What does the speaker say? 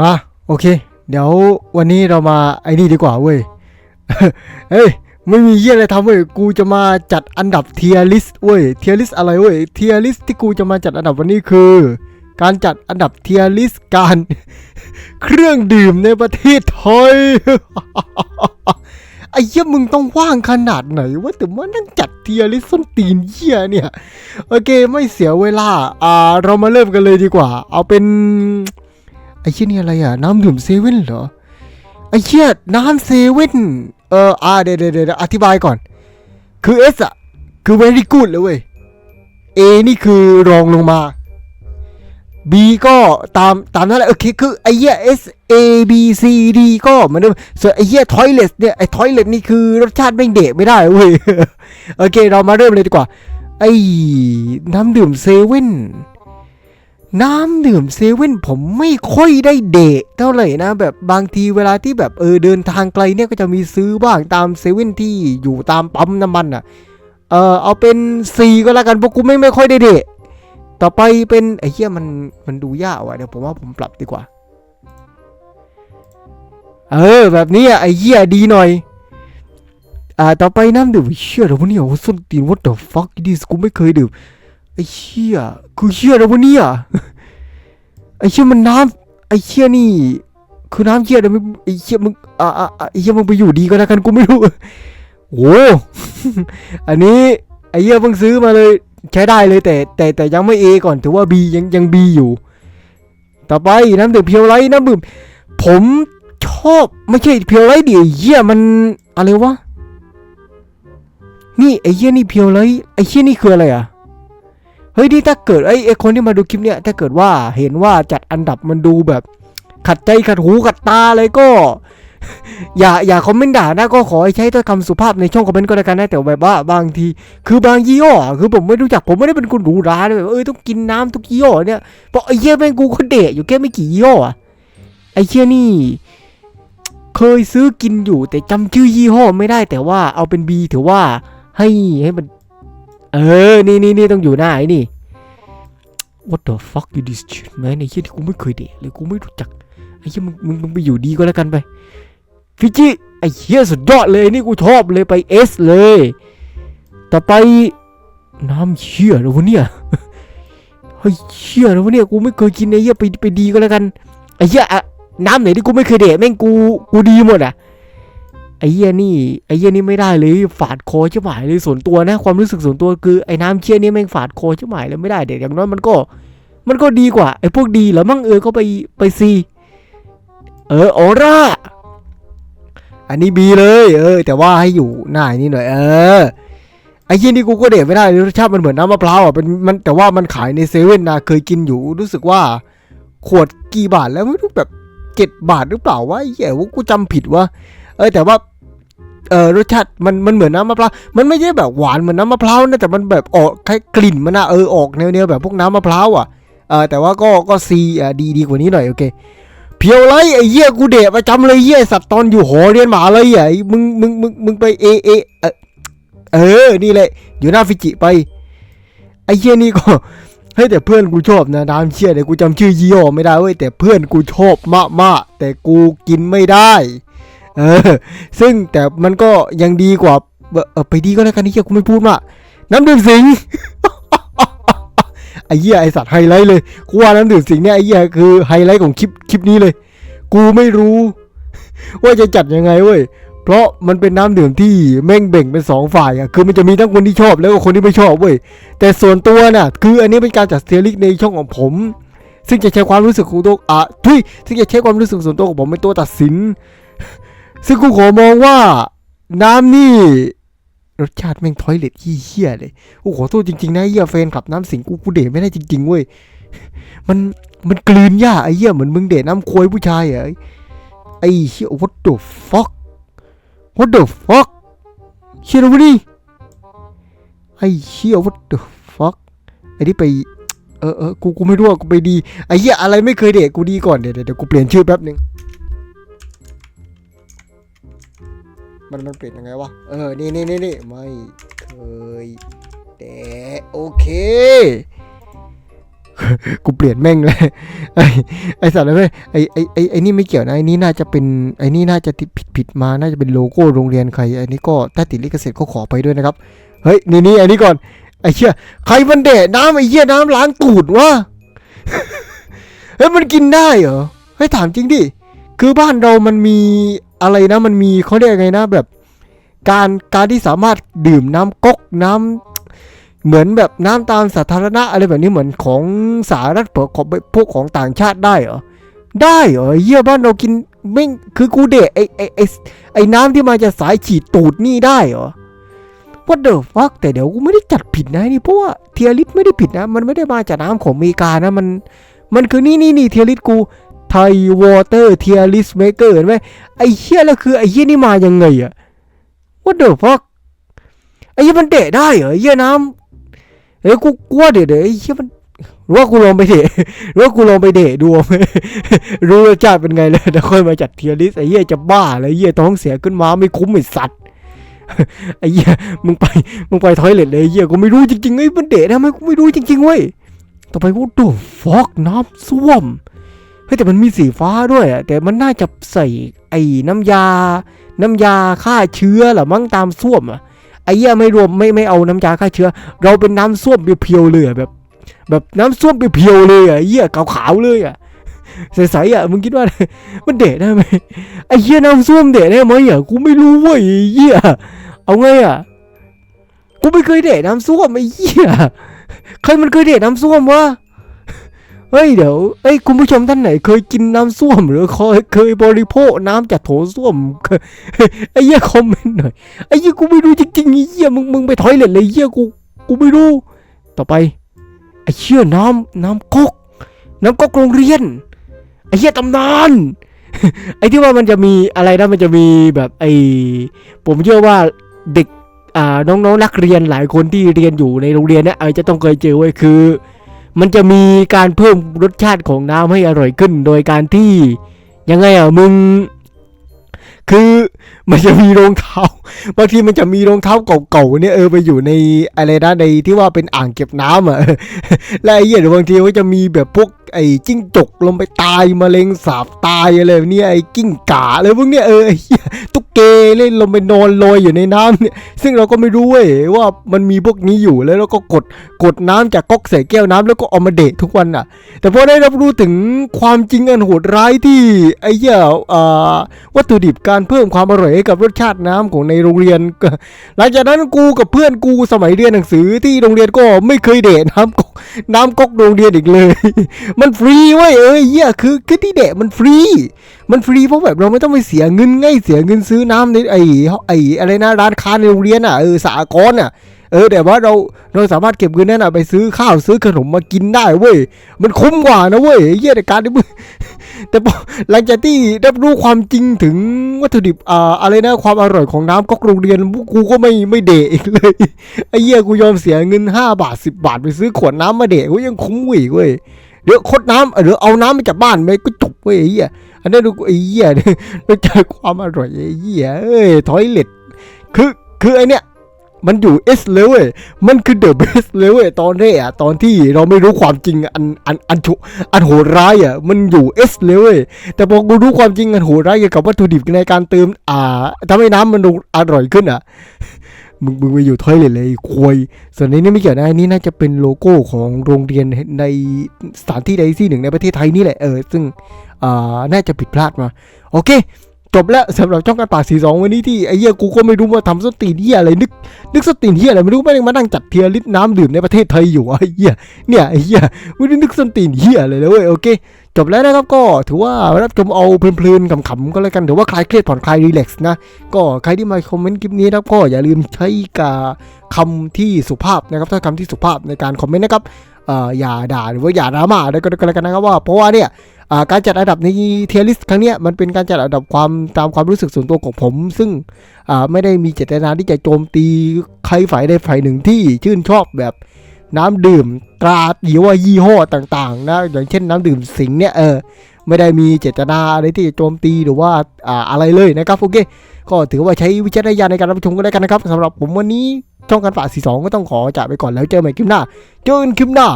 อะโอเค เดี๋ยววันนี้เรามาไอ้นี่ดีกว่าเว้ยเฮ้ยไม่มีเยี่ยอะไรทำเว้ยกูจะมาจัดอันดับเทียริสเว้ยเทียริสอะไรเว้ยเทียริสที่กูจะมาจัดอันดับวันนี้คือ การจัดอันดับเทียริสการ เครื่องดื่มในประเทศไทยไอ้เหี้ยมึงต้องว่างขนาดไหนวะแต่ว่านั่งจัดเทียริสส้นตีนเหี้ยเนี่ย โอเคไม่เสียเวลา อ่า เรามาเริ่มกันเลยดีกว่า เอาเป็น อ้เชี่ยนี่อะไรอะ น้ำดื่มเซเว่นเหรอ ไอ้เชี่ยน้ำเซเว่น เอออ่าเดี๋ยวเดี๋ยวเดะอธิบายก่อน คือ S อะ คือ very good เลยเว้ย A นี่คือรองลงมา B ก็ตามตามนั้นแหละโอเคคือไอ้เหี้ย S A B C D ก็เหมือนเดิมส่วนไอ้เหี้ย toilet เนี่ยไอ้ toilet นี่คือรสชาติแม่งเดะไม่ได้เว้ยโอเคเรามาเริ่มเลยดีกว่า ไอ้น้ำดื่มเซเว่น น้ำดื่มเซเว่นผมไม่ค่อยได้เดทเท่าไหร่นะแบบบางทีเวลาที่แบบเออเดินทางไกลเนี่ยก็จะมีซื้อบ้างตามเซเว่นที่อยู่ตามปั๊มน้ำมันอะ เออเอาเป็นสี่ก็แล้วกันเพราะกูไม่ไม่ค่อยได้เดทต่อไปเป็นไอ้เหี้ยมันมันดูยากว่ะเดี๋ยวผมว่าผมปรับดีกว่า เออ แบบนี้อะไอ้เหี้ยดีหน่อย อ่าต่อไปน้ำดื่มเชี่ยแล้ววะเนี่ยโอ้ส้นตีน what the fuck this กูไม่เคยดื่ม ไอ้เชี่ยคือเชี่ยแล้ววะเนี่ยไอ้เชี่ยมันน้ำไอ้เชี่ยนี่คือน้ำเชี่ยแต่ไม่ไอ้เชี่ยมึงอ่าอ่าไอ้เชี่ยมึงไปอยู่ดีก็แล้วกันกูไม่รู้โอ้อันนี้ไอ้เชี่ยเพิ่งซื้อมาเลย ใช้ได้เลยแต่แต่แต่ยังไม่เอก่อนถือว่า B ยังยัง B อยู่ ต่อไปน้ำดื่มเพียวไล่น้ำดื่มผมชอบไม่ใช่เพียวไลท์ดิไอ้เหี้ยมันอะไรวะนี่ไอ้เหี้ยนี่เพียวไล่ไอ้เหี้ยนี่คืออะไรอะ เฮ้ยที่ถ้าเกิดไอ้ไอ้คนที่มาดูคลิปเนี่ยถ้าเกิดว่าเห็นว่าจัดอันดับมันดูแบบ ขัดใจขัดหูขัดตาอะไรก็ อย่าอย่าคอมเมนต์ด่านะก็ขอให้ใช้ถ้อยคำสุภาพในช่องคอมเมนต์ก็แล้วกันนะแต่แบบว่าบางที คือบางยี่ห้อคือผมไม่รู้จักผมไม่ได้เป็นคนหรูหราเลยแบบเออต้องกินน้ำทุกยี่ห้อเนี่ยเพราะไอ้เหี้ยแม่งกูก็เดะอยู่แค่ไม่กี่ยี่ห้อไอ้เหี้ยนี่เคยซื้อกินอยู่แต่จำชื่อยี่ห้อไม่ได้แต่ว่าเอาเป็น B ถือว่าให้ให้มัน เออ นี่นี่นี่ต้องอยู่หน้าไอ้นี่ What the fuck is this shit man ไอ้เหี้ยที่กูไม่เคยเดะเลยกูไม่รู้จัก ไอ้เหี้ยมึงมึงมึงไปอยู่ดีก็แล้วกันไป ฟิจิ ไอ้เหี้ยสุดยอดเลยนี่กูชอบเลยไป S เลย ต่อไปน้ำเชี่ยแล้วะเนี่ยเฮ้ยเชี่ยแล้วะเนี่ยกูไม่เคยกินไอ้เหี้ยไปไปดีก็แล้วกัน ไอ้เหี้ยอะน้ำไหนที่กูไม่เคยเดะแม่งกูกูดีหมดอะ ไอ้เหี้ยนี่ไอ้เหี้ยนี่ไม่ได้เลยฝาดคอชิบหายเลยส่วนตัวนะ ความรู้สึกส่วนตัวคือไอ้น้ำเชี่ยนี่แม่งฝาดคอชิบหายเลยไม่ได้เด็กอย่างน้อยมันก็ มันก็ดีกว่าไอ้พวกดีแล้วมั่งเออก็ไปไปซีเออออร่าอันนี้บีเลย เออ แต่ว่าให้อยู่หน้านี่หน่อย เออไอ้เหี้ยนี่กูก็เด็ดไม่ได้รสชาติมันเหมือนน้ำมะพร้าวอะเป็นมันแต่ว่ามันขายในเซเว่นนะเคยกินอยู่รู้สึกว่า ขวดกี่บาทแล้วไม่รู้แบบเจ็ดบาทหรือเปล่าวะไอ้เหี้ยว่ากูจำผิดวะ เออแต่ว่าเออรสชาติมันมันเหมือนน้ำมะพร้าวมันไม่ใช่แบบหวานเหมือนน้ำมะพร้าวนะแต่มันแบบออกคล้ายกลิ่นมันอะเออออกแนวแนวแบบพวกน้ำมะพร้าวอะเออแต่ว่าก็ก็ซีอะดีดีกว่านี้หน่อยโอเคเพียวไรไอ้เหี้ยกูเดะประจำเลยเหี้ยไอ้สัตว์ตอนอยู่หอเรียนหมาเลยอะไอ้มึงมึงมึงมึงไปเอเอเออเออนี่แหละ อยู่หน้าฟิจิไปไอ้เหี้ยนี่ก็เฮ้ยแต่เพื่อนกูชอบนะน้ำเชี่ยแต่กูจำชื่อยี่ห้อไม่ได้เว้ยแต่เพื่อนกูชอบมากมากๆแต่กูกินไม่ได้ เออ ซึ่งแต่มันก็ยังดีกว่าเออไปดีก็แล้วกันนี่เหี้ยกูไม่พูดมาน้ำดื่มสิงไอ้เหี้ยไอสัตว์ไฮไลท์เลยกูว่าน้ำดื่มสิงเนี่ยไอ้เหี้ยคือไฮไลท์ของคลิปคลิปนี้เลย กูไม่รู้ ว่าจะจัดยังไงเว้ยเพราะมันเป็นน้ำดื่มที่แม่งเบ่งเป็นสองฝ่ายอะคือมันจะมีทั้งคนที่ชอบแล้วก็คนที่ไม่ชอบเว้ยแต่ส่วนตัวน่ะ คืออันนี้เป็นการจัดเซลิกในช่องของผม ซึ่งจะใช้ความรู้สึกของตัวอะทุยซึ่งจะใช้ความรู้สึกส่วนตัวของผมเป็นตัวตัดสิน ซึ่งกูขอมองว่าน้ำนี่ รสชาติแม่งทอยเล็ดขี้เหี้ยเลยกูขอโทษจริงๆนะไอ้เหี้ยแฟนขับน้ำสิงกูกูเดทไม่ได้จริงๆเว้ยมันมันกลืนยากไอ้เหี้ยเหมือนมึงเดทน้ำควยผู้ชายอะไอ้ไอ้เหี้ย what the fuck what the fuck เชี่ยนะวะนี่ไอ้เชี่ย what the fuck ไอ้นี่ไป เออเออกู กูไม่รู้ว่ากูไปดี ไอ้เหี้ยอะไรไม่เคยเดทกูดีก่อน เดี๋ยวเดี๋ยวกูเปลี่ยนชื่อแป๊บหนึง มันมันเปลี่ยนยังไงวะ เออ นี่นี่นี่นี่ไม่เคยเดะโอเค กูเปลี่ยนแม่งเลย ไอ้ไอ้สัตว์เลยไอ้ไอ้ไอ้ไอ้นี่ไม่เกี่ยวนะ ไอ้นี่น่าจะเป็น ไอ้นี่น่าจะผิดผิดมา น่าจะเป็นโลโก้โรงเรียนใคร ไอ้นี่ก็ถ้าติดลิขสิทธิ์ก็ขอไปด้วยนะครับ เฮ้ย นี่นี่ไอ้นี่ก่อน ไอ้เชี่ยใครมันเดะน้ำไอ้เหี้ยน้ำล้างตูดวะ เฮ้ย มันกินได้เหรอเฮ้ยถามจริงดิ คือบ้านเรามันมี อะไรนะมันมีเขาเรียกไงนะแบบ การการที่สามารถดื่มน้ำก๊กน้ำเหมือนแบบน้ำตามสาธารณะอะไรแบบนี้เหมือนของสาธารณรัฐของพวกของต่างชาติได้เหรอได้เหรอเยี่ยบ้านเรากินไม่คือกูเดะไอไอไอไอน้ำที่มาจากสายฉีดตูดนี่ได้เหรอ What the fuck แต่เดี๋ยวกูไม่ได้จัดผิดนะนี่เพราะว่าเทียริสไม่ได้ผิดนะ มันไม่ได้มาจากน้ำของอเมริกานะมัน มันคือนี่นี่นี่เทียริสกู ไทยวอเตอร์เทียริสเมเกอร์เห็นไหมไอ้เหี้ยแล้วคือไอ้เหี้ยนี่มายังไงอะ What the fuck ไอ้เหี้ยมันเดะได้เหรอไอ้เหี้ยน้ำเอ้ยกูกลัวเดะเดะไอ้เหี้ยมันหรือว่ากูลองไปเดะหรือว่ากูลองไปเดะดูไหมรู้รสชาติเป็นไงเลยเดี๋ยวค่อยมาจัดเทียริสไอ้เหี้ยจะบ้าเลยไอ้เหี้ยท้องเสียขึ้นมาไม่คุ้มไอ้สัตว์ไอ้เหี้ยมึงไปมึงไปทอยเล็ตเลยไอ้เหี้ยกูไม่รู้จริงๆไอ้มันเดะทำไมกูไม่รู้จริงๆเว้ยต่อไปกูดูฟอกน้ำส้วม เฮ้ยแต่มันมีสีฟ้าด้วยอะแต่มันน่าจะใส่ไอ้น้ำยา น้ำยาฆ่าเชื้อหรอมั้งตามส้วมอะไอ้เหี้ยไม่รวมไม่ไม่เอาน้ำยาฆ่าเชื้อ เราเป็นน้ำส้วมเพียวๆเลยแบบ แบบน้ำส้วมเพียวๆเลยอะไอ้เหี้ยขาวๆเลยอะใสๆอะมึงคิดว่า มันเดะได้ไหมไอ้เหี้ยน้ำส้วมเดะได้ไหมอะกูไม่รู้เว้ยไอ้เหี้ยเอาไงอะกูไม่เคยเดะน้ำส้วมไอ้เหี้ยใครมันเคยเดะน้ำส้วมวะ เฮ้ยเดี๋ยวเอ้ยคุณผู้ชมท่านไหน เคยกินน้ำส้วมหรือเคยเคยบริโภคน้ำจากโถส้วมไอ้เหี้ยคอมเมนต์หน่อยไอ้เหี้ยกูไม่รู้จริงๆไอ้เหี้ยมึงมึงไปถอยเล็ตเลยเหี้ยกูกูไม่รู้ ต่อไปไอ้เชี่ยน้ำน้ำก๊อกน้ำก๊อกโรงเรียนไอ้เหี้ยตำนานไอ้ที่ว่ามันจะมีอะไรนะมันจะมีแบบไอ้ผมเชื่อว่าเด็กอ่าน้องๆนักเรียนหลายคนที่เรียนอยู่ในโรงเรียนเนี่ยอาจจะต้องเคยเจอไว้คือ มันจะมีการเพิ่มรสชาติของน้ำให้อร่อยขึ้น โดยการที่ยังไงอะมึง คือมันจะมีรองเท้า บางทีมันจะมีรองเท้าเก่าๆเนี่ยเออไปอยู่ในอะไรนะในที่ว่าเป็นอ่างเก็บน้ำอะและไอ้เหี้ยบางทีก็จะมีแบบพวกไอ้จิ้งจกลงไปตายมะเร็งสาบตายอะไรเนี้ยไอ้กิ้งก่าอะไรพวกเนี้ยเออไอ้เหี้ยตุ๊กเกเล่นลงไปนอนลอยอยู่ในน้ำเนี่ยซึ่งเราก็ไม่รู้เว้ยว่ามันมีพวกนี้อยู่แล้วเราก็กดกดน้ำจากก๊อกใส่แก้วน้ำแล้วก็เอามาเดะทุกวันอะ แต่พอได้รับรู้ถึงความจริงอันโหดร้ายที่ไอ้เหี้ยวัตถุดิบการเพิ่มความอร่อยให้กับรสชาติน้ำของในโรงเรียนก็หลังจากนั้นกูกับเพื่อนกูสมัยเรียนหนังสือที่โรงเรียนก็ไม่เคยเดทน้ำก๊กน้ำก๊กโรงเรียนอีกเลย มันฟรีเว้ยเอ้ยเหี้ยคือคือที่เดทมันฟรี มันฟรีเพราะแบบเราไม่ต้องไปเสียเงินง่ายเสียเงินซื้อน้ำในไอ้ไอ้อะไรนะร้านค้าในโรงเรียนอะเออสากลอะ ออแต่ว่าเราเราสามารถเก็บเงินนั้นอะไปซื้อข้าวซื้อขนมมากินได้เว้ยมันคุ้มกว่านะเว้ยไอ้เหี้ยในการที่มึงแต่หลังจากที่ได้รู้ความจริงถึงวัตถุดิบอ่าอะไรนะความอร่อยของน้ำก๊อกโรงเรียนพวกกูก็ไม่ไม่เดะอีกเลยไอ้เหี้ยกูยอมเสียเงิน 5 บาท 10 บาทไปซื้อขวดน้ำมาเดะกูยังคุ้มกว่าอีกเว้ยเดี๋ยวคดน้ำเดี๋ยวเอาน้ำมาจากบ้านไปก็จบเว้ยไอ้เหี้ยอันนั้ดูไอ้เหี้ยไปเจอความอร่อยไอ้เหี้ยเอ้ยทอยเล็ตคือคือไอเนี้ย มันอยู่เอสเลยเว้ย มันคือเดอะเบสเลยเว้ยตอนแรกอะตอนที่เราไม่รู้ความจริงอันอันอันชุอันโหดร้ายอะมันอยู่เอสเลยเว้ย แต่พอกูรู้ความจริงกันโหดร้ายเกี่ยวกับวัตถุดิบในการเติมอ่าทำให้น้ำมันอร่อยขึ้นอะมึงมึงไปอยู่ทอยเลยเลยควยส่วนนี้นี่ไม่เกี่ยวนะอันนี่น่าจะเป็นโลโก้ของโรงเรียนในสถานที่ใดที่หนึ่งในประเทศไทยนี่แหละเออซึ่งอ่าน่าจะผิดพลาดมา โอเค จบแล้วสำหรับช่องการปากสีสองวันนี้ที่ไอ้เหี้ยกูก็ไม่รู้ว่าทำสตีนเหี้ยอะไรนึกนึกสตีนเหี้ยอะไรไม่รู้ไม่ได้มานั่งจัดเทียร์ลิตรน้ำดื่มในประเทศไทยอยู่ไอ้เหี้ยเนี่ยไอ้เหี้ยไม่ได้นึกสตีนเหี้ยอะไรเลยเว้ยโอเค จบแล้วนะครับก็ถือว่ารับชมเอาเพลินๆขำๆก็แล้วกันถือว่าคลายเครียดผ่อนคลายรีแลกซ์นะก็ใครที่มาคอมเมนต์คลิปนี้นะครับก็อย่าลืมใช้กาคำที่สุภาพนะครับถ้าคำที่สุภาพในการคอมเมนต์นะครับ อย่าด่าหรือว่าอย่าดราม่าอะไรก็แล้วกันนะครับว่าเพราะว่าเนี่ยการจัดอันดับในเทียริสครั้งนี้มันเป็นการจัดอันดับความตามความรู้สึกส่วนตัวของผม ซึ่งไม่ได้มีเจตนาที่จะโจมตีใครฝ่ายใดฝ่ายหนึ่งที่ชื่นชอบแบบน้ำดื่มตราหรือว่ายี่ห้อต่างๆนะอย่างเช่นน้ำดื่มสิงเนี่ยเออไม่ได้มีเจตนาอะไรที่จะโจมตีหรือว่าอ่าอะไรเลยนะครับโอเคก็ถือว่าใช้วิจารณญาณในการรับชมก็ได้กันนะครับสำหรับผมวันนี้ ช่องการฝากสีสองก็ต้องขอจากไปก่อนแล้วเจอใหม่คลิปหน้า เจอกันคลิปหน้า